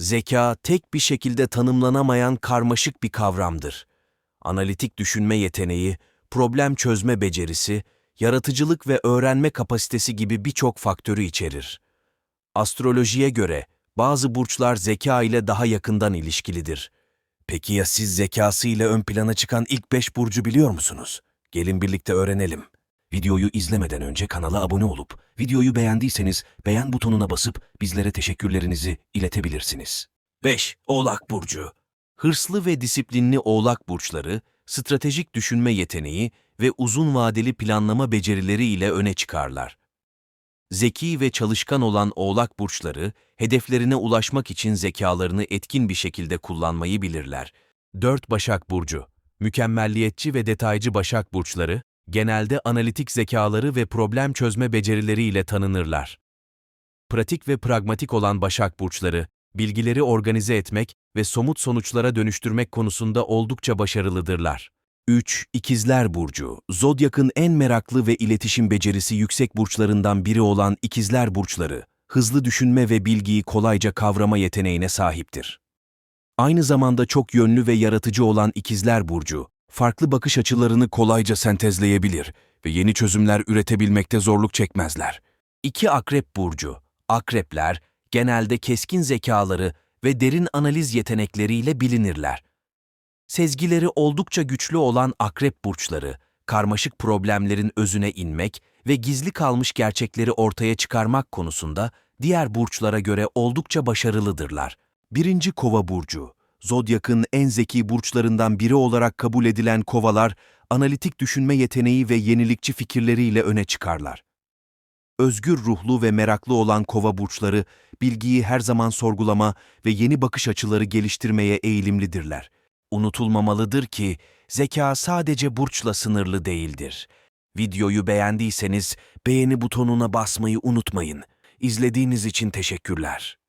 Zeka tek bir şekilde tanımlanamayan karmaşık bir kavramdır. Analitik düşünme yeteneği, problem çözme becerisi, yaratıcılık ve öğrenme kapasitesi gibi birçok faktörü içerir. Astrolojiye göre bazı burçlar zeka ile daha yakından ilişkilidir. Peki ya siz zekası ile ön plana çıkan ilk 5 burcu biliyor musunuz? Gelin birlikte öğrenelim. Videoyu izlemeden önce kanala abone olup, videoyu beğendiyseniz beğen butonuna basıp bizlere teşekkürlerinizi iletebilirsiniz. 5. Oğlak Burcu Hırslı ve disiplinli oğlak burçları, stratejik düşünme yeteneği ve uzun vadeli planlama becerileri ile öne çıkarlar. Zeki ve çalışkan olan oğlak burçları, hedeflerine ulaşmak için zekalarını etkin bir şekilde kullanmayı bilirler. 4. Başak Burcu Mükemmelliyetçi ve detaycı Başak Burçları, genelde analitik zekaları ve problem çözme becerileriyle tanınırlar. Pratik ve pragmatik olan Başak Burçları, bilgileri organize etmek ve somut sonuçlara dönüştürmek konusunda oldukça başarılıdırlar. 3. İkizler Burcu Zodyak'ın en meraklı ve iletişim becerisi yüksek burçlarından biri olan İkizler Burçları, hızlı düşünme ve bilgiyi kolayca kavrama yeteneğine sahiptir. Aynı zamanda çok yönlü ve yaratıcı olan İkizler Burcu, farklı bakış açılarını kolayca sentezleyebilir ve yeni çözümler üretebilmekte zorluk çekmezler. 2. Akrep Burcu Akrepler, genelde keskin zekaları ve derin analiz yetenekleriyle bilinirler. Sezgileri oldukça güçlü olan akrep burçları, karmaşık problemlerin özüne inmek ve gizli kalmış gerçekleri ortaya çıkarmak konusunda diğer burçlara göre oldukça başarılıdırlar. Birinci Kova burcu, Zodyak'ın en zeki burçlarından biri olarak kabul edilen kovalar, analitik düşünme yeteneği ve yenilikçi fikirleriyle öne çıkarlar. Özgür ruhlu ve meraklı olan kova burçları, bilgiyi her zaman sorgulama ve yeni bakış açıları geliştirmeye eğilimlidirler. Unutulmamalıdır ki, zeka sadece burçla sınırlı değildir. Videoyu beğendiyseniz beğeni butonuna basmayı unutmayın. İzlediğiniz için teşekkürler.